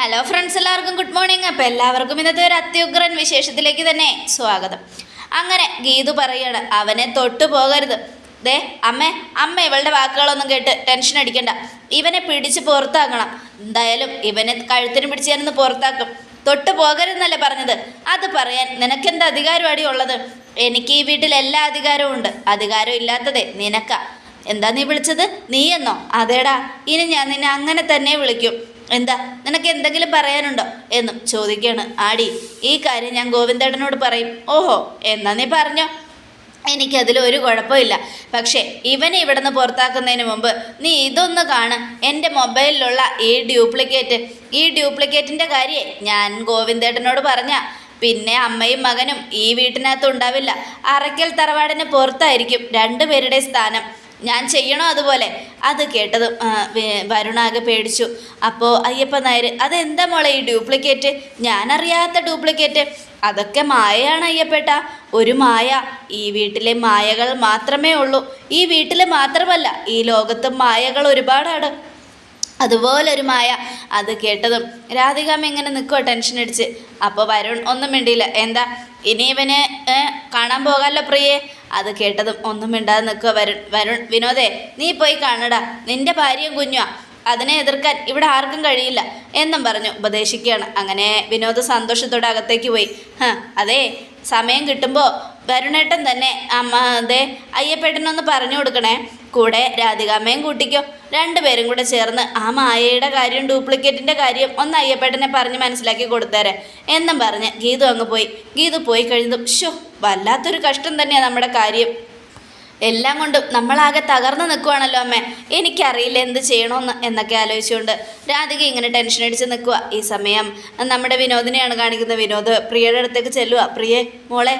Hello friends എല്ലാവർക്കും good morning അപ്പോൾ എല്ലാവർക്കും ഇന്നത്തെ ഒരു അത്യുഗ്രൻ വിശേഷത്തിലേക്ക് തന്നെ സ്വാഗതം. അങ്ങനെ ഗീതു പറയാണ് അവനെ തൊട്ടു പോകരുത്. ദേ അമ്മ അമ്മ ഇവളുടെ വാക്കുകളൊന്നും കേട്ട് ടെൻഷൻ അടിക്കണ്ട. ഇവനെ പിടിച്ച് പുറത്താക്കണം. എന്തായാലും ഇവനെ കഴുത്തിന് പിടിച്ച് ഞാനൊന്ന് പുറത്താക്കും. തൊട്ട് പോകരുതെന്നല്ലേ പറഞ്ഞത്? അത് പറയാൻ നിനക്കെന്ത് അധികാരമാടി ഉള്ളത്? എനിക്ക് ഈ വീട്ടിൽ എല്ലാ അധികാരവും ഉണ്ട്. അധികാരം ഇല്ലാത്തതേ നിനക്കാ. എന്താ നീ വിളിച്ചത്? നീയെന്നോ? അതേടാ ഇനി ഞാൻ നിന്നെ അങ്ങനെ തന്നെ വിളിക്കും. എന്താ നിനക്ക് എന്തെങ്കിലും പറയാനുണ്ടോ? എന്നും ചോദിക്കുകയാണ് ആടി ഈ കാര്യം ഞാൻ ഗോവിന്ദേട്ടനോട് പറയും. ഓഹോ എന്നാ നീ പറഞ്ഞോ? എനിക്കതിൽ ഒരു കുഴപ്പമില്ല. പക്ഷേ ഇവനെ ഇവിടുന്ന് പുറത്താക്കുന്നതിന് മുമ്പ് നീ ഇതൊന്ന് കാണ്. എന്റെ മൊബൈലിലുള്ള ഈ ഡ്യൂപ്ലിക്കേറ്റ്. ഈ ഡ്യൂപ്ലിക്കേറ്റിന്റെ കാര്യേ ഞാൻ ഗോവിന്ദേട്ടനോട് പറഞ്ഞ. പിന്നെ അമ്മയും മകനും ഈ വീട്ടിനകത്ത് ഉണ്ടാവില്ല. അറയ്ക്കൽ തറവാടിന് പുറത്തായിരിക്കും രണ്ടുപേരുടെ സ്ഥാനം. ഞാൻ ചെയ്യണോ അതുപോലെ? അത് കേട്ടതും വരുണാകെ പേടിച്ചു. അപ്പോൾ അയ്യപ്പ നായർ അതെന്താ മോളെ ഈ ഡ്യൂപ്ലിക്കേറ്റ്? ഞാനറിയാത്ത ഡ്യൂപ്ലിക്കേറ്റ്. അതൊക്കെ മായയാണ് അയ്യപ്പേട്ട. ഒരു മായ. ഈ വീട്ടിലെ മായകൾ മാത്രമേ ഉള്ളൂ. ഈ വീട്ടിൽ മാത്രമല്ല ഈ ലോകത്ത് മായകൾ ഒരുപാടാണ്. അതുപോലൊരു മായ. അത് കേട്ടതും രാധികാമ്മ ഇങ്ങനെ നിൽക്കുമോ ടെൻഷൻ അടിച്ച്. അപ്പോൾ വരുൺ ഒന്നും മിണ്ടിയില്ല. എന്താ? ഇനി ഇവന് കാണാൻ പോകാമല്ലോ പ്രിയേ? അത് കേട്ടതും ഒന്നും മിണ്ടാതെ നിൽക്കുക. വരുൺ വരുൺ വിനോദേ നീ പോയി കാണടാ. നിന്റെ ഭാര്യയും കുഞ്ഞുവാ. അതിനെ എതിർക്കാൻ ഇവിടെ ആർക്കും കഴിയില്ല എന്നും പറഞ്ഞു ഉപദേശിക്കുകയാണ്. അങ്ങനെ വിനോദ് സന്തോഷത്തോടെ അകത്തേക്ക് പോയി. അതെ സമയം കിട്ടുമ്പോൾ വരുണേട്ടൻ തന്നെ അമ്മ അതെ അയ്യപ്പേട്ടനൊന്ന് പറഞ്ഞു കൊടുക്കണേ. കൂടെ രാധികാമ്മയും കൂട്ടിക്കോ. രണ്ടുപേരും കൂടെ ചേർന്ന് ആ മായയുടെ കാര്യം ഡ്യൂപ്ലിക്കേറ്റിന്റെ കാര്യം ഒന്ന് അയ്യപ്പേട്ടനെ പറഞ്ഞ് മനസ്സിലാക്കി കൊടുത്തേരെ. എന്നും പറഞ്ഞ് ഗീതു അങ്ങ് പോയി. ഗീതു പോയി കഴിഞ്ഞതും ഷോ വല്ലാത്തൊരു കഷ്ടം തന്നെയാണ് നമ്മുടെ കാര്യം. എല്ലാം കൊണ്ടും നമ്മളാകെ തകർന്നു നിൽക്കുവാണല്ലോ അമ്മേ. എനിക്കറിയില്ല എന്ത് ചെയ്യണമെന്ന് എന്നൊക്കെ ആലോചിച്ചുകൊണ്ട് രാധിക ഇങ്ങനെ ടെൻഷൻ അടിച്ച് നിൽക്കുക ഈ സമയം നമ്മുടെ വിനോദിനെയാണ് കാണിക്കുന്നത് വിനോദ്. പ്രിയയുടെ അടുത്തേക്ക് ചെല്ലുക പ്രിയെ മോളെ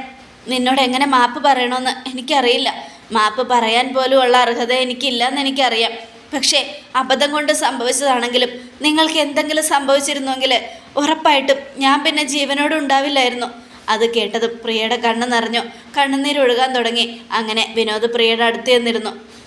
നിന്നോട് എങ്ങനെ മാപ്പ് പറയണമെന്ന് എനിക്കറിയില്ല. മാപ്പ് പറയാൻ പോലും ഉള്ള അർഹത എനിക്കില്ലെന്ന് എനിക്കറിയാം. പക്ഷേ അബദ്ധം കൊണ്ട് സംഭവിച്ചതാണെങ്കിലും നിങ്ങൾക്ക് എന്തെങ്കിലും സംഭവിച്ചിരുന്നുവെങ്കിൽ ഉറപ്പായിട്ടും ഞാൻ പിന്നെ ജീവനോട് ഉണ്ടാവില്ലായിരുന്നു. അത് കേട്ടതും പ്രിയയുടെ കണ്ണ് നിറഞ്ഞു. കണ്ണുനീരൊഴുകാൻ തുടങ്ങി. അങ്ങനെ വിനോദ് പ്രിയയുടെ അടുത്ത് ചെന്നിരുന്നു.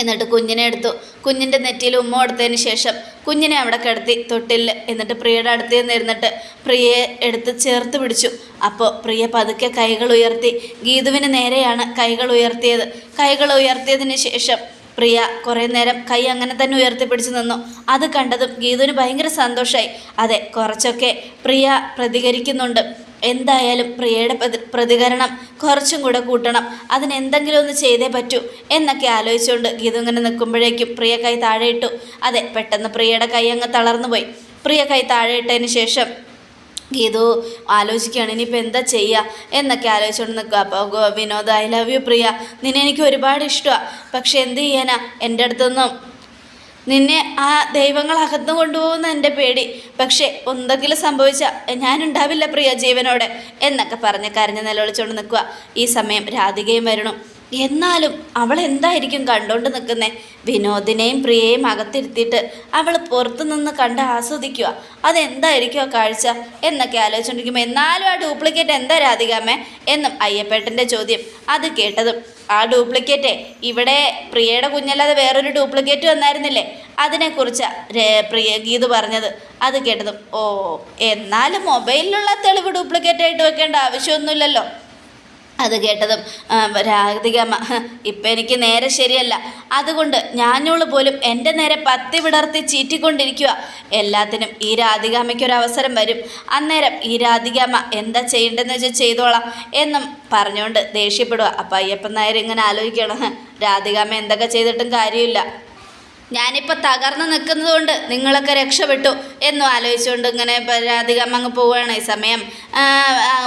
എന്നിട്ട് കുഞ്ഞിനെ എടുത്തു. കുഞ്ഞിന്റെ നെറ്റിയിൽ ഉമ്മ കൊടുത്തതിന് ശേഷം കുഞ്ഞിനെ അവിടെ കിടത്തി തൊട്ടില്ല. എന്നിട്ട് പ്രിയയുടെ അടുത്ത് നിന്നിരുന്നിട്ട് പ്രിയയെ എടുത്ത് ചേർത്ത് പിടിച്ചു. അപ്പോൾ പ്രിയ പതുക്കെ കൈകൾ ഉയർത്തി. ഗീതുവിന് നേരെയാണ് കൈകൾ ഉയർത്തിയത്. കൈകൾ ഉയർത്തിയതിന് ശേഷം പ്രിയ കുറേ നേരം കൈ അങ്ങനെ തന്നെ ഉയർത്തിപ്പിടിച്ച് നിന്നു. അത് കണ്ടതും ഗീതുവിന് ഭയങ്കര സന്തോഷമായി അതെ കുറച്ചൊക്കെ പ്രിയ പ്രതികരിക്കുന്നുണ്ട്. എന്തായാലും പ്രിയയുടെ പ്രതികരണം കുറച്ചും കൂടെ കൂട്ടണം. അതിന് എന്തെങ്കിലും ഒന്ന് ചെയ്തേ പറ്റൂ എന്നൊക്കെ ആലോചിച്ചുകൊണ്ട് ഗീതു ഇങ്ങനെ നിൽക്കുമ്പോഴേക്കും പ്രിയ കൈ താഴെ ഇട്ടു. അതെ പെട്ടെന്ന് പ്രിയയുടെ കൈ അങ്ങ് തളർന്നു പോയി. പ്രിയ കൈ താഴെ ഇട്ടതിന് ശേഷം ഗീതു ആലോചിക്കുകയാണ് ഇനിയിപ്പോൾ എന്താ ചെയ്യുക എന്നൊക്കെ ആലോചിച്ചുകൊണ്ട് നിൽക്കുക. അപ്പോൾ Vinod I love you Priya. നിന്നെ എനിക്ക് ഒരുപാട് ഇഷ്ടമാണ് പക്ഷേ എന്ത് ചെയ്യാനാ? എന്റെ അടുത്തൊന്നും നിന്നെ ആ ദൈവങ്ങൾ അകന്നു കൊണ്ടുപോകുന്ന എന്റെ പേടി. പക്ഷേ എന്തെങ്കിലും സംഭവിച്ചാൽ ഞാനുണ്ടാവില്ല പ്രിയ ജീവനോട് എന്നൊക്കെ പറഞ്ഞ് കരഞ്ഞ് നിലവിളിച്ചുകൊണ്ട് നിൽക്കുക. ഈ സമയം രാധികയും വരണം. എന്നാലും അവൾ എന്തായിരിക്കും കണ്ടുകൊണ്ട് നിൽക്കുന്നേ? വിനോദിനെയും പ്രിയയും അകത്തിരുത്തിയിട്ട് അവൾ പുറത്തു നിന്ന് കണ്ട് ആസ്വദിക്കുക. അതെന്തായിരിക്കും ആ കാഴ്ച? എന്നൊക്കെ ആലോചിച്ചുകൊണ്ടിരിക്കുമ്പോൾ എന്നാലും ആ ഡ്യൂപ്ലിക്കേറ്റ് എന്താ രാധികാമേ എന്നും അയ്യപ്പേട്ടന്റെ ചോദ്യം അത് കേട്ടതും ആ ഡ്യൂപ്ലിക്കേറ്റ്. ഇവിടെ പ്രിയയുടെ കുഞ്ഞല്ലാതെ വേറൊരു ഡ്യൂപ്ലിക്കേറ്റ് വന്നായിരുന്നില്ലേ? അതിനെക്കുറിച്ച് പ്രിയ ഗീത് പറഞ്ഞത്. അത് കേട്ടതും ഓ എന്നാലും മൊബൈലിലുള്ള തെളിവ് ഡ്യൂപ്ലിക്കേറ്റ് ആയിട്ട് വെക്കേണ്ട ആവശ്യമൊന്നുമില്ലല്ലോ. അത് കേട്ടതും രാധിക ഇപ്പം എനിക്ക് നേരെ ശരിയല്ല. അതുകൊണ്ട് ഞാനോൾ പോലും എന്റെ നേരെ പത്തി വിടർത്തി ചീറ്റിക്കൊണ്ടിരിക്കുക എല്ലാത്തിനും ഈ രാധികാമ്മയ്ക്ക് ഒരു അവസരം വരും. അന്നേരം ഈ രാധികാമ്മ എന്താ ചെയ്യേണ്ടതെന്ന് വെച്ചാൽ ചെയ്തോളാം എന്നും പറഞ്ഞുകൊണ്ട് ദേഷ്യപ്പെടുക അപ്പം അയ്യപ്പൻ നായർ ഇങ്ങനെ ആലോചിക്കണം. രാധികാമ രാധികാമ്മ എന്തൊക്കെ ചെയ്തിട്ടും കാര്യമില്ല. ഞാനിപ്പോൾ തകർന്ന് നിൽക്കുന്നത് കൊണ്ട് നിങ്ങളൊക്കെ രക്ഷപ്പെട്ടു എന്നും ആലോചിച്ചുകൊണ്ട് ഇങ്ങനെ രാധികമ്മ അങ്ങ് പോവുകയാണ്. ഈ സമയം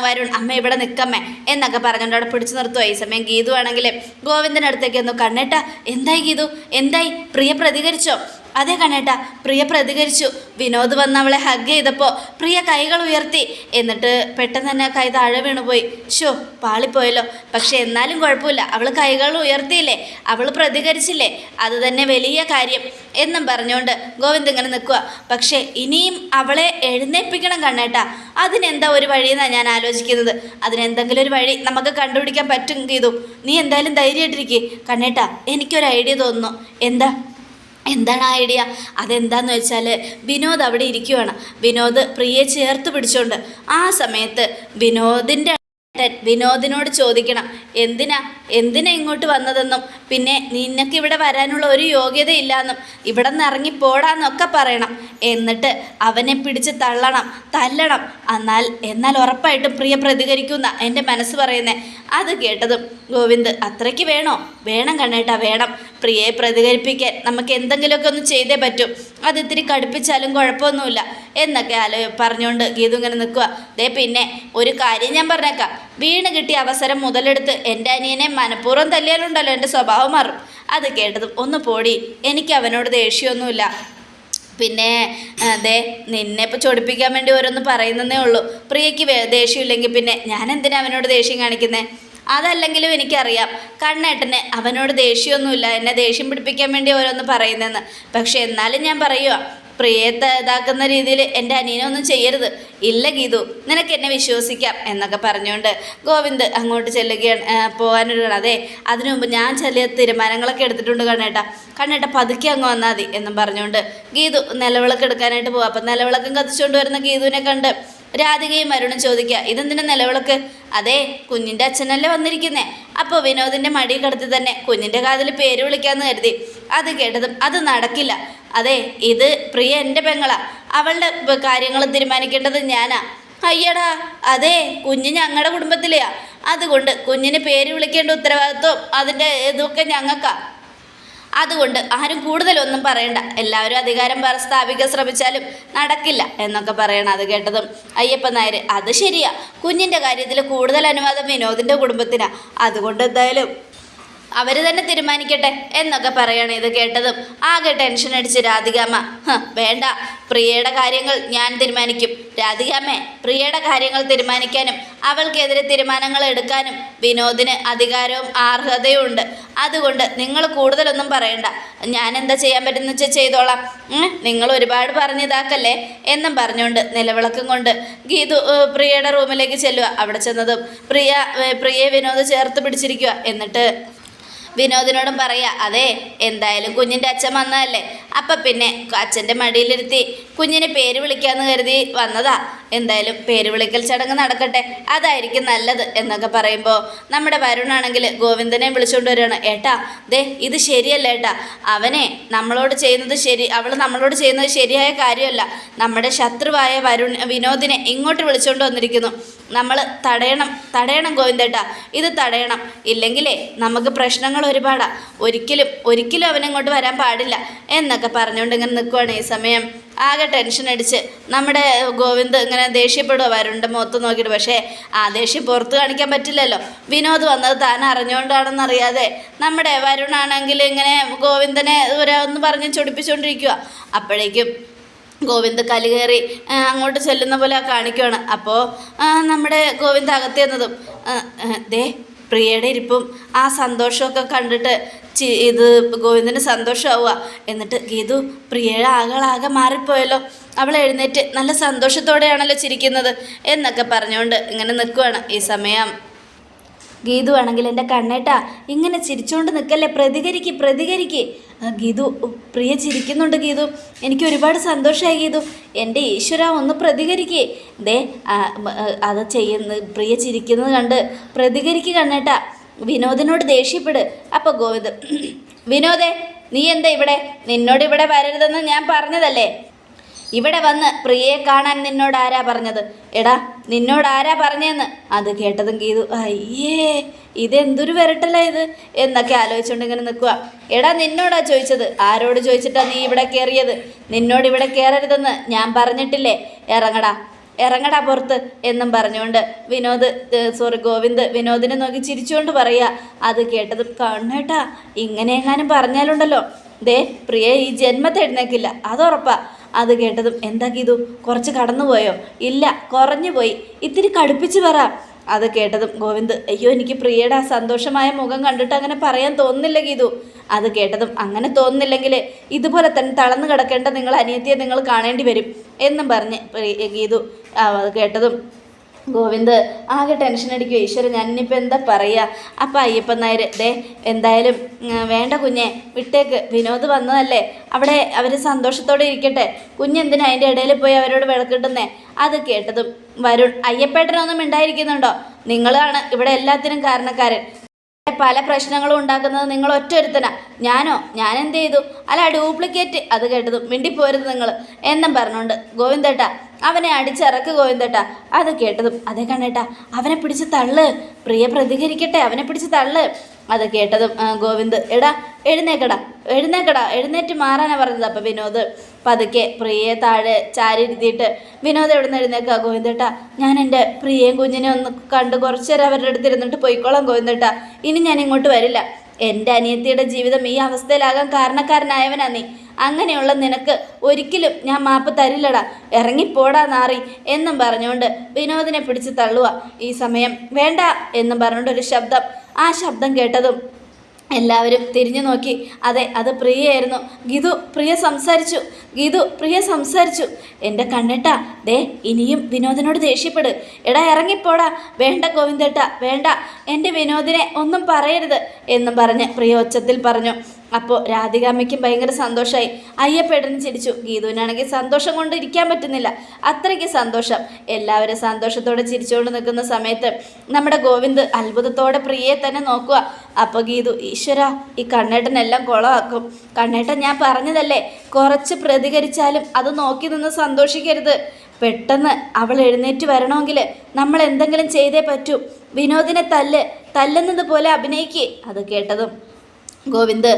വരുൺ അമ്മ ഇവിടെ നിൽക്കമ്മേ എന്നൊക്കെ പറഞ്ഞുകൊണ്ട് അവിടെ പിടിച്ചു നിർത്തുക ഈ സമയം ഗീതു ആണെങ്കിൽ ഗോവിന്ദന്റെ അടുത്തേക്ക് ഒന്ന് കണ്ണേട്ട. എന്തായി ഗീതു? എന്തായി? പ്രിയ പ്രതികരിച്ചോ? അതെ കണേട്ട പ്രിയ പ്രതികരിച്ചു. വിനോദ് വന്ന് അവളെ ഹഗ് ചെയ്തപ്പോൾ പ്രിയ കൈകൾ ഉയർത്തി. എന്നിട്ട് പെട്ടെന്ന് തന്നെ കൈ താഴെ വീണുപോയി. ഷോ പാളിപ്പോയല്ലോ. പക്ഷെ എന്നാലും കുഴപ്പമില്ല. അവൾ കൈകൾ ഉയർത്തിയില്ലേ? അവൾ പ്രതികരിച്ചില്ലേ? അത് തന്നെ വലിയ കാര്യം എന്നും പറഞ്ഞുകൊണ്ട് ഗോവിന്ദ് ഇങ്ങനെ നിൽക്കുക പക്ഷേ ഇനിയും അവളെ എഴുന്നേൽപ്പിക്കണം കണ്ണേട്ടാ. അതിനെന്താ ഒരു വഴി വഴിയെന്നാണ് ഞാൻ ആലോചിക്കുന്നത്? അതിനെന്തെങ്കിലും ഒരു വഴി നമുക്ക് കണ്ടുപിടിക്കാൻ പറ്റും ഗീതു. നീ എന്തായാലും ധൈര്യമായിട്ടിരിക്കേ. കണ്ണേട്ടാ എനിക്കൊരു ഐഡിയ തോന്നുന്നു. എന്താ? എന്താണ് ഐഡിയ അതെന്താന്ന് വെച്ചാൽ വിനോദ് അവിടെ ഇരിക്കുവാണ്. വിനോദ് പ്രിയെ ചേർത്ത് പിടിച്ചോണ്ട് ആ സമയത്ത് വിനോദിന്റെ വിനോദിനോട് ചോദിക്കണം എന്തിനാ? എന്തിനാ ഇങ്ങോട്ട് വന്നതെന്നും? പിന്നെ നിനക്ക് ഇവിടെ വരാനുള്ള ഒരു യോഗ്യതയില്ലാന്നും. ഇവിടെ നിന്ന് ഇറങ്ങിപ്പോടാന്നൊക്കെ പറയണം. എന്നിട്ട് അവനെ പിടിച്ച് തള്ളണം തല്ലണം. എന്നാൽ എന്നാൽ ഉറപ്പായിട്ടും പ്രിയ പ്രതികരിക്കുന്ന എന്റെ മനസ്സ് പറയുന്നേ. അത് കേട്ടതും ഗോവിന്ദ് അത്രയ്ക്ക് വേണോ? വേണം കണ്ണേട്ടാ വേണം. പ്രിയയെ പ്രതികരിപ്പിക്കാൻ നമുക്ക് എന്തെങ്കിലുമൊക്കെ ഒന്ന് ചെയ്തേ പറ്റും. അത് ഇത്തിരി കടുപ്പിച്ചാലും കുഴപ്പമൊന്നുമില്ല. എന്നൊക്കെ ആലോ പറഞ്ഞുകൊണ്ട് ഗീതു ഇങ്ങനെ നിൽക്കുക ദേ പിന്നെ ഒരു കാര്യം ഞാൻ പറഞ്ഞേക്കാം. വീണ് കിട്ടിയ അവസരം മുതലെടുത്ത് എന്റെ അനിയനെ മനഃപൂർവം തല്ലിയാലുണ്ടല്ലോ എന്റെ സ്വഭാവം മാറും. അത് കേട്ടതും ഒന്ന് പോടി. എനിക്ക് അവനോട് ദേഷ്യമൊന്നുമില്ല. പിന്നെ അതെ നിന്നെ ഇപ്പോൾ ചൊടിപ്പിക്കാൻ വേണ്ടി ഓരോന്ന് പറയുന്നതേ ഉള്ളൂ. പ്രിയയ്ക്ക് ദേഷ്യമില്ലെങ്കിൽ പിന്നെ ഞാൻ എന്തിനാ അവനോട് ദേഷ്യം കാണിക്കുന്നത് അതല്ലെങ്കിലും എനിക്കറിയാം കണ്ണേട്ടന് അവനോട് ദേഷ്യമൊന്നുമില്ല. എന്നെ ദേഷ്യം പിടിപ്പിക്കാൻ വേണ്ടി ഓരോന്ന് പറയുന്നതെന്ന് പക്ഷേ എന്നാലും ഞാൻ പറയുക പ്രിയത്തെ ഇതാക്കുന്ന രീതിയിൽ എന്റെ അനിയനൊന്നും ചെയ്യരുത്. ഇല്ല ഗീതു നിനക്ക് എന്നെ വിശ്വസിക്കാം എന്നൊക്കെ പറഞ്ഞുകൊണ്ട് ഗോവിന്ദ് അങ്ങോട്ട് ചെല്ലുകയാണ് പോകാനൊരു അതെ അതിനു മുമ്പ് ഞാൻ ചെറിയ തീരുമാനങ്ങളൊക്കെ എടുത്തിട്ടുണ്ട് കണ്ണേട്ട. കണ്ണേട്ട പതുക്കെ അങ്ങ് വന്നാൽ മതി എന്നും പറഞ്ഞുകൊണ്ട് ഗീതു നിലവിളക്ക് എടുക്കാനായിട്ട് പോവാം. അപ്പം നിലവിളക്കം കത്തിച്ചുകൊണ്ട് വരുന്ന ഗീതുവിനെ കണ്ട് രാധികയും അരുണും ചോദിക്കുക ഇതെന്തിന്റെ നിലവിളക്ക്? അതെ കുഞ്ഞിന്റെ അച്ഛനല്ലേ വന്നിരിക്കുന്നേ. അപ്പോൾ വിനോദിന്റെ മടി കടത്തി തന്നെ കുഞ്ഞിന്റെ കാതിൽ പേര് വിളിക്കാമെന്ന് കരുതി. അത് കേട്ടതും അത് നടക്കില്ല. അതെ ഇത് പ്രിയ എന്റെ പെങ്ങളാ. അവളുടെ കാര്യങ്ങൾ തീരുമാനിക്കേണ്ടത് ഞാനാ. അയ്യടാ അതെ കുഞ്ഞ് ഞങ്ങളുടെ കുടുംബത്തിലെയാ. അതുകൊണ്ട് കുഞ്ഞിന് പേര് വിളിക്കേണ്ട ഉത്തരവാദിത്വം അതിന്റെ ഇതൊക്കെ ഞങ്ങൾക്കാ അതുകൊണ്ട് ആരും കൂടുതലൊന്നും പറയണ്ട. എല്ലാവരും അധികാരം സ്ഥാപിക്കാൻ ശ്രമിച്ചാലും നടക്കില്ല എന്നൊക്കെ പറയണം അത് കേട്ടതും അയ്യപ്പൻ നായർ അത് ശരിയാ. കുഞ്ഞിന്റെ കാര്യത്തിൽ കൂടുതൽ അനുവാദം വിനോദിന്റെ കുടുംബത്തിനാണ് അതുകൊണ്ട് എന്തായാലും അവർ തന്നെ തീരുമാനിക്കട്ടെ എന്നൊക്കെ പറയണം ഇത് കേട്ടതും. ആകെ ടെൻഷൻ അടിച്ച് രാധികാമ്മ വേണ്ട. പ്രിയയുടെ കാര്യങ്ങൾ ഞാൻ തീരുമാനിക്കും. രാധികാമ്മേ പ്രിയയുടെ കാര്യങ്ങൾ തീരുമാനിക്കാനും അവൾക്കെതിരെ തീരുമാനങ്ങൾ എടുക്കാനും വിനോദിന് അധികാരവും അർഹതയും ഉണ്ട് അതുകൊണ്ട് നിങ്ങൾ കൂടുതലൊന്നും പറയണ്ട. ഞാൻ എന്താ ചെയ്യാൻ പറ്റുന്ന വെച്ചാൽ ചെയ്തോളാം. നിങ്ങൾ ഒരുപാട് പറഞ്ഞിതാക്കല്ലേ എന്നും പറഞ്ഞുകൊണ്ട് നിലവിളക്കം കൊണ്ട് ഗീതു പ്രിയയുടെ റൂമിലേക്ക് ചെല്ലുക അവിടെ ചെന്നതും പ്രിയ പ്രിയെ വിനോദ് ചേർത്ത് പിടിച്ചിരിക്കുക എന്നിട്ട് വിനോദിനോടും പറയാ അതെ എന്തായാലും കുഞ്ഞിന്റെ അച്ഛൻ വന്നതല്ലേ അപ്പം പിന്നെ അച്ഛന്റെ മടിയിലിരുത്തി കുഞ്ഞിനെ പേര് വിളിക്കാമെന്ന് കരുതി വന്നതാ. എന്തായാലും പേര് വിളിക്കൽ ചടങ്ങ് നടക്കട്ടെ. അതായിരിക്കും നല്ലത് എന്നൊക്കെ പറയുമ്പോൾ നമ്മുടെ വരുണാണെങ്കിൽ ഗോവിന്ദനെ വിളിച്ചുകൊണ്ട് വരികയാണ്. ഏട്ടാ ദേ ഇത് ശരിയല്ല ഏട്ടാ. അവനെ നമ്മളോട് ചെയ്യുന്നത് ശരി അവൾ നമ്മളോട് ചെയ്യുന്നത് ശരിയായ കാര്യമല്ല. നമ്മുടെ ശത്രുവായ വരുൺ വിനോദിനെ ഇങ്ങോട്ട് വിളിച്ചുകൊണ്ട് വന്നിരിക്കുന്നു. നമ്മൾ തടയണം തടയണം ഗോവിന്ദേട്ടാ ഇത് തടയണം. ഇല്ലെങ്കിലേ നമുക്ക് പ്രശ്നങ്ങൾ ഒരുപാടാണ് ഒരിക്കലും ഒരിക്കലും അവനങ്ങോട്ട് വരാൻ പാടില്ല. എന്നൊക്കെ പറഞ്ഞുകൊണ്ട് ഇങ്ങനെ നിൽക്കുവാണ് ഈ സമയം. ആകെ ടെൻഷൻ അടിച്ച്. നമ്മുടെ ഗോവിന്ദ് ഇങ്ങനെ ദേഷ്യപ്പെടുക വരുണ്ട് മുഖത്ത് നോക്കിയിട്ട്. പക്ഷേ ആ ദേഷ്യം പുറത്ത് കാണിക്കാൻ പറ്റില്ലല്ലോ. വിനോദ് വന്നത് താൻ അറിഞ്ഞുകൊണ്ടാണെന്നറിയാതെ നമ്മുടെ വരുണാണെങ്കിൽ ഇങ്ങനെ ഗോവിന്ദനെ ഒരാന്ന് പറഞ്ഞ് ചൊടിപ്പിച്ചുകൊണ്ടിരിക്കുക അപ്പോഴേക്കും ഗോവിന്ദ് കലി കയറി അങ്ങോട്ട് ചെല്ലുന്ന പോലെ കാണിക്കുവാണ്. അപ്പോൾ നമ്മുടെ ഗോവിന്ദ് അകത്ത് ചെന്നതും ആ, ആ, ദേ പ്രിയയുടെ ഇരിപ്പും ആ സന്തോഷമൊക്കെ കണ്ടിട്ട് ഇത് ഗോവിന്ദന് സന്തോഷമാവുക എന്നിട്ട് ഗീതു പ്രിയയുടെ ആകളാകെ മാറിപ്പോയല്ലോ. അവൾ എഴുന്നേറ്റ് നല്ല സന്തോഷത്തോടെയാണല്ലോ ചിരിക്കുന്നത് എന്നൊക്കെ പറഞ്ഞുകൊണ്ട് ഇങ്ങനെ നിൽക്കുവാണ് ഈ സമയം. ഗീതു ആണെങ്കിൽ എന്റെ കണ്ണേട്ടാ ഇങ്ങനെ ചിരിച്ചുകൊണ്ട് നിൽക്കല്ലേ. പ്രതികരിക്ക് പ്രതികരിക്ക്. ഗീതു പ്രിയ ചിരിക്കുന്നുണ്ട് ഗീതു. എനിക്ക് ഒരുപാട് സന്തോഷമായി ഗീതു. എന്റെ ഈശ്വര ഒന്ന് പ്രതികരിക്കേ. ദേ അത് ചെയ്യുന്ന പ്രിയ ചിരിക്കുന്നത് കണ്ട് പ്രതികരിക്ക് കണ്ണേട്ടാ. വിനോദിനോട് ദേഷ്യപ്പെട്. അപ്പോൾ ഗോവിന്ദ് വിനോദേ നീ എന്താ ഇവിടെ? നിന്നോട് ഇവിടെ വരരുതെന്ന് ഞാൻ പറഞ്ഞതല്ലേ? ഇവിടെ വന്ന് പ്രിയയെ കാണാൻ നിന്നോട് ആരാ പറഞ്ഞത്? എടാ നിന്നോട് ആരാ പറഞ്ഞതെന്ന് അത് കേട്ടതും ഗീതു അയ്യേ ഇതെന്തൊരു വരട്ടല്ല ഇത്? എന്നൊക്കെ ആലോചിച്ചുകൊണ്ട് ഇങ്ങനെ നിൽക്കുക എടാ നിന്നോടാ ചോദിച്ചത്? ആരോട് ചോദിച്ചിട്ടാ നീ ഇവിടെ കയറിയത് നിന്നോട് ഇവിടെ കയറരുതെന്ന് ഞാൻ പറഞ്ഞിട്ടില്ലേ? ഇറങ്ങടാ. ഇറങ്ങടാ പുറത്ത് എന്നും പറഞ്ഞുകൊണ്ട് വിനോദ് സോറി ഗോവിന്ദ് വിനോദിനെ നോക്കി ചിരിച്ചുകൊണ്ട് പറയുക. അത് കേട്ടത് കണ്ണേട്ടാ ഇങ്ങനെ എങ്ങാനും പറഞ്ഞാലുണ്ടല്ലോ. ദേ പ്രിയ ഈ ജന്മത്തെ എഴുന്നേക്കില്ല. അതുറപ്പാ അത് കേട്ടതും എന്താ ഗീതു കുറച്ച് കടന്നുപോയോ? ഇല്ല കുറഞ്ഞു പോയി ഇത്തിരി കടുപ്പിച്ച് പറ. അത് കേട്ടതും ഗോവിന്ദ് അയ്യോ എനിക്ക് പ്രിയയുടെ ആ സന്തോഷമായ മുഖം കണ്ടിട്ട് അങ്ങനെ പറയാൻ തോന്നുന്നില്ല ഗീതു. അത് കേട്ടതും അങ്ങനെ തോന്നുന്നില്ലെങ്കിൽ ഇതുപോലെ തന്നെ തളർന്നു കിടക്കേണ്ട നിങ്ങൾ അനിയത്തിയെ നിങ്ങൾ കാണേണ്ടി വരും എന്നും പറഞ്ഞ് ഗീതു അത് കേട്ടതും ഗോവിന്ദ് ആകെ ടെൻഷൻ അടിക്കുക. ഈശ്വരൻ ഞാനിപ്പോൾ എന്താ പറയുക അപ്പം അയ്യപ്പൻ നായർ ദേ എന്തായാലും വേണ്ട കുഞ്ഞെ വിട്ടേക്ക്. വിനോദ് വന്നതല്ലേ? അവിടെ അവർ സന്തോഷത്തോടെ ഇരിക്കട്ടെ. കുഞ്ഞെന്തിനാ അതിന്റെ ഇടയിൽ പോയി അവരോട് വിളക്കിട്ടുന്നേ അത് കേട്ടതും വരുൺ അയ്യപ്പേട്ടനൊന്നും ഉണ്ടായിരിക്കുന്നുണ്ടോ നിങ്ങളാണ് ഇവിടെ എല്ലാത്തിനും കാരണക്കാരൻ. പല പ്രശ്നങ്ങളും ഉണ്ടാക്കുന്നത് നിങ്ങൾ ഒറ്റൊരുത്തനാ. ഞാനോ? ഞാൻ എന്ത് ചെയ്തു? അല്ല ഡ്യൂപ്ലിക്കേറ്റ്. അത് കേട്ടതും മിണ്ടിപ്പോരുത് നിങ്ങൾ എന്നും പറഞ്ഞുണ്ട് ഗോവിന്ദേട്ട അവനെ അടിച്ചിറക്ക് ഗോവിന്ദേട്ട. അത് കേട്ടതും അതേ കണ്ണേട്ടാ അവനെ പിടിച്ച് തള്ള്. പ്രിയ പ്രതികരിക്കട്ടെ അവനെ പിടിച്ച് തള്ള്. അത് കേട്ടതും ഗോവിന്ദ് എടാ എഴുന്നേക്കടാ എഴുന്നേക്കടാ എഴുന്നേറ്റ് മാറാനാ പറഞ്ഞത് അപ്പം വിനോദ്. പതുക്കെ പ്രിയയെ താഴെ ചാരിരുത്തിയിട്ട് വിനോദം എവിടെ നിന്ന് എഴുന്നേക്കാ ഗോവിന്ദട്ട? ഞാൻ എന്റെ പ്രിയയും കുഞ്ഞിനെ ഒന്ന് കണ്ട് കുറച്ച് നേരം അവരുടെ അടുത്ത് ഇരുന്നിട്ട് പോയിക്കോളാം ഗോവിന്ദട്ട. ഇനി ഞാൻ ഇങ്ങോട്ട് വരില്ല. എന്റെ അനിയത്തിയുടെ ജീവിതം ഈ അവസ്ഥയിലാകാൻ കാരണക്കാരനായവനാ നീ. അങ്ങനെയുള്ള നിനക്ക് ഒരിക്കലും ഞാൻ മാപ്പ് തരില്ലടാ. ഇറങ്ങിപ്പോടാ നാറി എന്നും പറഞ്ഞുകൊണ്ട് വിനോദിനെ പിടിച്ച് തള്ളുക. ഈ സമയം വേണ്ട എന്നും പറഞ്ഞുകൊണ്ട് ഒരു ശബ്ദം ആ ശബ്ദം കേട്ടതും എല്ലാവരും തിരിഞ്ഞു നോക്കി. അതെ അത് പ്രിയയായിരുന്നു. ഗീതു പ്രിയ സംസാരിച്ചു. ഗീതു പ്രിയ സംസാരിച്ചു. എന്റെ കണ്ണേട്ട ദേ ഇനിയും വിനോദിനോട് ദേഷ്യപ്പെട്. എടാ ഇറങ്ങിപ്പോടാ. വേണ്ട ഗോവിന്ദേട്ട വേണ്ട. എന്റെ വിനോദിനെ ഒന്നും പറയരുത് എന്നും പറഞ്ഞ് പ്രിയ ഒച്ചത്തിൽ പറഞ്ഞു. അപ്പോൾ രാധികാമ്മയ്ക്കും ഭയങ്കര സന്തോഷമായി അയ്യപ്പേട്ടനും ചിരിച്ചു. ഗീതുവിനാണെങ്കിൽ സന്തോഷം കൊണ്ട് ഇരിക്കാൻ പറ്റുന്നില്ല. അത്രയ്ക്ക് സന്തോഷം. എല്ലാവരും സന്തോഷത്തോടെ ചിരിച്ചുകൊണ്ട് നിൽക്കുന്ന സമയത്ത് നമ്മുടെ ഗോവിന്ദ് അത്ഭുതത്തോടെ പ്രിയയെ തന്നെ നോക്കുക. അപ്പോൾ ഗീതു ഈശ്വര ഈ കണ്ണേട്ടനെല്ലാം കുളമാക്കും കണ്ണേട്ടൻ ഞാൻ പറഞ്ഞതല്ലേ? കുറച്ച് പ്രതികരിച്ചാലും അത് നോക്കി നിന്ന് സന്തോഷിക്കരുത്. പെട്ടെന്ന് അവൾ എഴുന്നേറ്റ് വരണമെങ്കിൽ നമ്മൾ എന്തെങ്കിലും ചെയ്തേ പറ്റൂ. വിനോദിനെ തല്ല് തല്ലുന്നത് പോലെ അഭിനയിക്കേ. അത് കേട്ടതും ഗോവിന്ദ്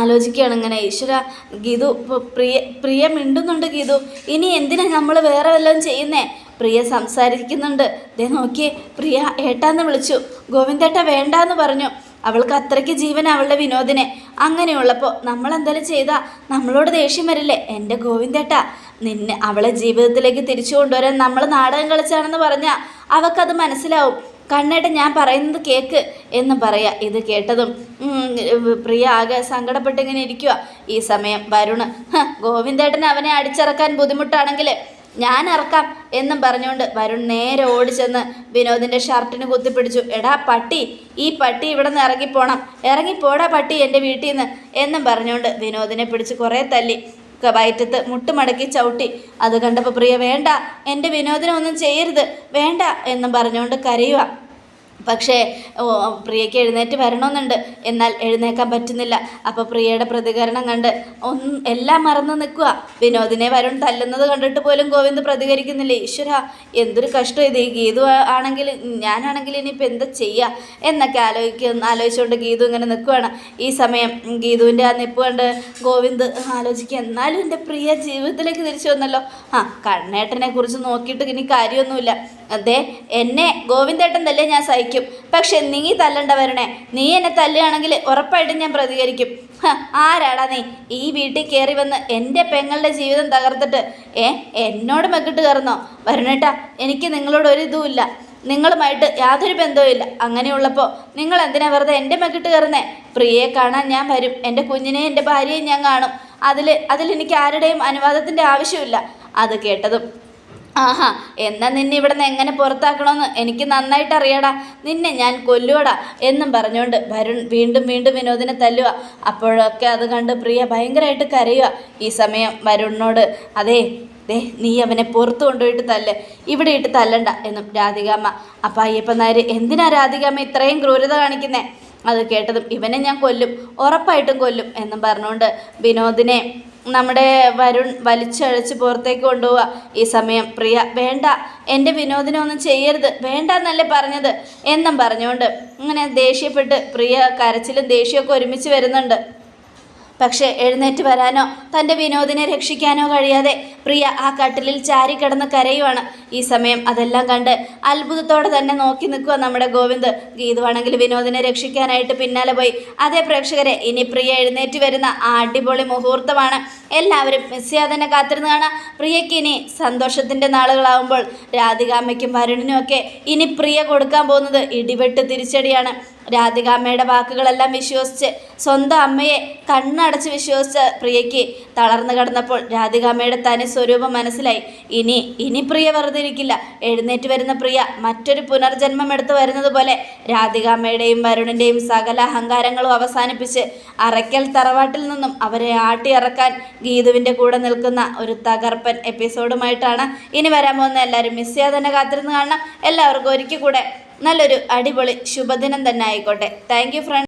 ആലോചിക്കുകയാണ് ഇങ്ങനെ. ഈശ്വര ഗീതു പ്രിയ പ്രിയ മിണ്ടുന്നുണ്ട് ഗീതു. ഇനി എന്തിനാ നമ്മൾ വേറെ വല്ലതും ചെയ്യുന്നേ? പ്രിയ സംസാരിക്കുന്നുണ്ട്. ദേ നോക്കിയേ പ്രിയ ഏട്ടാന്ന് വിളിച്ചു. ഗോവിന്ദേട്ട വേണ്ടാന്ന് പറഞ്ഞു. അവൾക്ക് അത്രയ്ക്ക് ജീവൻ അവളുടെ വിനോദിനെ. അങ്ങനെയുള്ളപ്പോൾ നമ്മൾ എന്തായാലും ചെയ്താൽ നമ്മളോട് ദേഷ്യം വരില്ലേ? എന്റെ ഗോവിന്ദേട്ട നിന്നെ അവളെ ജീവിതത്തിലേക്ക് തിരിച്ചു കൊണ്ടുവരാൻ നമ്മൾ നാടകം കളിച്ചാണെന്ന് പറഞ്ഞാൽ അവൾക്കത് മനസ്സിലാവും. കണ്ണേട്ട ഞാൻ പറയുന്നത് കേക്ക് എന്ന് പറയാ. ഇത് കേട്ടതും പ്രിയ ആകെ സങ്കടപ്പെട്ടിങ്ങനെ ഇരിക്കുക ഈ സമയം വരുണ്. ഗോവിന്ദേട്ടൻ അവനെ അടിച്ചിറക്കാൻ ബുദ്ധിമുട്ടാണെങ്കിൽ ഞാൻ ഇറക്കാം എന്നും പറഞ്ഞുകൊണ്ട് വരുൺ നേരെ ഓടിച്ചെന്ന് വിനോദിന്റെ ഷർട്ടിന് കുത്തിപ്പിടിച്ചു. എടാ പട്ടി ഈ പട്ടി ഇവിടെ നിന്ന് ഇറങ്ങിപ്പോണം. ഇറങ്ങിപ്പോടാ പട്ടി എന്റെ വീട്ടിൽ നിന്ന് എന്നും പറഞ്ഞുകൊണ്ട് വിനോദിനെ പിടിച്ച് കുറേ തല്ലി. ക- വയറ്റത്ത് മുട്ടുമടക്കി ചവിട്ടി. അത് കണ്ടപ്പോൾ പ്രിയ വേണ്ട എന്റെ വിനോദനം ഒന്നും ചെയ്യരുത്. വേണ്ട എന്നും പറഞ്ഞുകൊണ്ട് കരയുക. പക്ഷേ പ്രിയയ്ക്ക് എഴുന്നേറ്റ് വരണമെന്നുണ്ട്. എന്നാൽ എഴുന്നേക്കാൻ പറ്റുന്നില്ല. അപ്പോൾ പ്രിയയുടെ പ്രതികരണം കണ്ട് ഒന്ന് എല്ലാം മറന്നു നിൽക്കുക. വിനോദിനെ വരുൺ തല്ലുന്നത് കണ്ടിട്ട് പോലും ഗോവിന്ദ് പ്രതികരിക്കുന്നില്ല. ഈശ്വര എന്തൊരു കഷ്ടം ഇത്. ഈ ഗീതു ആണെങ്കിൽ ഞാനാണെങ്കിൽ ഇനിയിപ്പോൾ എന്താ ചെയ്യുക എന്നൊക്കെ ആലോചിക്കുന്ന ആലോചിച്ചുകൊണ്ട് ഗീതു ഇങ്ങനെ നിൽക്കുകയാണ് ഈ സമയം ഗീതുവിന്റെ ആ നിപ്പ് കണ്ട് ഗോവിന്ദ് ആലോചിക്കുക എന്നാലും എന്റെ പ്രിയ ജീവിതത്തിലേക്ക് തിരിച്ചു വന്നല്ലോ. ആ കണ്ണേട്ടനെ കുറിച്ച് നോക്കിയിട്ട് ഇനി കാര്യമൊന്നുമില്ല. അതെ എന്നെ ഗോവിന്ദേട്ടൻ തന്നെ ഞാൻ സഹിക്കും പക്ഷെ നീ തല്ലണ്ട വരണേ നീ എന്നെ തല്ലുകയാണെങ്കിൽ ഉറപ്പായിട്ടും ഞാൻ പ്രതികരിക്കും. ആരാടാ നീ? ഈ വീട്ടിൽ കയറി വന്ന് എന്റെ പെങ്ങളുടെ ജീവിതം തകർത്തിട്ട് ഏ എന്നോട് മെക്കിട്ട് കയറുന്നോ? വരണേട്ടാ എനിക്ക് നിങ്ങളോട് ഒരു ഇതുമില്ല നിങ്ങളുമായിട്ട് യാതൊരു ബന്ധവും ഇല്ല. അങ്ങനെയുള്ളപ്പോൾ നിങ്ങൾ എന്തിനാ വെറുതെ എന്റെ മെക്കിട്ട് കയറുന്നേ? പ്രിയയെ കാണാൻ ഞാൻ വരും. എന്റെ കുഞ്ഞിനെയും എന്റെ ഭാര്യയെയും ഞാൻ കാണും. അതിൽ അതിലെനിക്ക് ആരുടെയും അനുവാദത്തിന്റെ ആവശ്യമില്ല അത് കേട്ടതും ആഹാ എന്നാ നിന്നെ ഇവിടെ നിന്ന് എങ്ങനെ പുറത്താക്കണമെന്ന് എനിക്ക് നന്നായിട്ട് അറിയാടാ. നിന്നെ ഞാൻ കൊല്ലുവടാ എന്നും പറഞ്ഞുകൊണ്ട് വരുൺ വീണ്ടും വീണ്ടും വിനോദിനെ തല്ലുക അപ്പോഴൊക്കെ അത് കണ്ട് പ്രിയ ഭയങ്കരമായിട്ട് കരയുക ഈ സമയം വരുണിനോട് അതേ ദേ നീ അവനെ പുറത്തു കൊണ്ടുപോയിട്ട് തല്ല്. ഇവിടെ ഇട്ട് തല്ലണ്ട എന്നും രാധികാമ്മ അപ്പം അയ്യപ്പൻ എന്തിനാ രാധികാമ്മ ഇത്രയും ക്രൂരത കാണിക്കുന്നേ? അത് കേട്ടതും ഇവനെ ഞാൻ കൊല്ലും ഉറപ്പായിട്ടും കൊല്ലും എന്നും പറഞ്ഞുകൊണ്ട് വിനോദിനെ നമ്മുടെ വരുൺ വലിച്ചഴച്ച് പുറത്തേക്ക് കൊണ്ടുപോവുക ഈ സമയം പ്രിയ വേണ്ട. എന്റെ വിനോദിനൊന്നും ചെയ്യരുത്. വേണ്ട എന്നല്ലേ പറഞ്ഞത്? എന്നും പറഞ്ഞുകൊണ്ട് ഇങ്ങനെ ദേഷ്യപ്പെട്ട് പ്രിയ കരച്ചിലും ദേഷ്യമൊക്കെ ഒരുമിച്ച് വരുന്നുണ്ട്. പക്ഷേ എഴുന്നേറ്റ് വരാനോ തന്റെ വിനോദിനെ രക്ഷിക്കാനോ കഴിയാതെ പ്രിയ ആ കട്ടിലിൽ ചാരിക്കിടന്ന് കരയുവാണ്. ഈ സമയം അതെല്ലാം കണ്ട് അത്ഭുതത്തോടെ തന്നെ നോക്കി നിൽക്കുക നമ്മുടെ ഗോവിന്ദ്. ഗീതുവാണെങ്കിൽ വിനോദിനെ രക്ഷിക്കാനായിട്ട് പിന്നാലെ പോയി. അതേ പ്രേക്ഷകരെ ഇനി പ്രിയ എഴുന്നേറ്റ് വരുന്ന ആ അടിപൊളി മുഹൂർത്തമാണ് എല്ലാവരും മിസ് ചെയ്യാതെ തന്നെ കാത്തിരുന്ന് കാണാം പ്രിയയ്ക്ക് ഇനി സന്തോഷത്തിന്റെ നാളുകളാവുമ്പോൾ രാധികാമ്മയ്ക്കും വരുണിനും ഒക്കെ ഇനി പ്രിയ കൊടുക്കാൻ പോകുന്നത് ഇടിവെട്ട് തിരിച്ചടിയാണ്. രാധികാമ്മയുടെ വാക്കുകളെല്ലാം വിശ്വസിച്ച് സ്വന്തം അമ്മയെ കണ്ണട കണ്ണടച്ച് വിശ്വസിച്ച പ്രിയയ്ക്ക് തളർന്നു കിടന്നപ്പോൾ രാധികാമ്മയുടെ തനി സ്വരൂപം മനസ്സിലായി. ഇനി ഇനി പ്രിയ വെറുതെ ഇരിക്കില്ല. എഴുന്നേറ്റ് വരുന്ന പ്രിയ മറ്റൊരു പുനർജന്മം എടുത്തു വരുന്നത് പോലെ രാധികാമ്മയുടെയും വരുണിന്റെയും സകല അഹങ്കാരങ്ങളും അവസാനിപ്പിച്ച് അറയ്ക്കൽ തറവാട്ടിൽ നിന്നും അവരെ ആട്ടിയിറക്കാൻ ഗീതുവിന്റെ കൂടെ നിൽക്കുന്ന ഒരു തകർപ്പൻ എപ്പിസോഡുമായിട്ടാണ് ഇനി വരാൻ പോകുന്ന എല്ലാവരും മിസ് ചെയ്യാതെ തന്നെ കാത്തിരുന്ന് കാണണം. എല്ലാവർക്കും ഒരിക്കൽ കൂടെ നല്ലൊരു അടിപൊളി ശുഭദിനം തന്നെ ആയിക്കോട്ടെ. Thank you front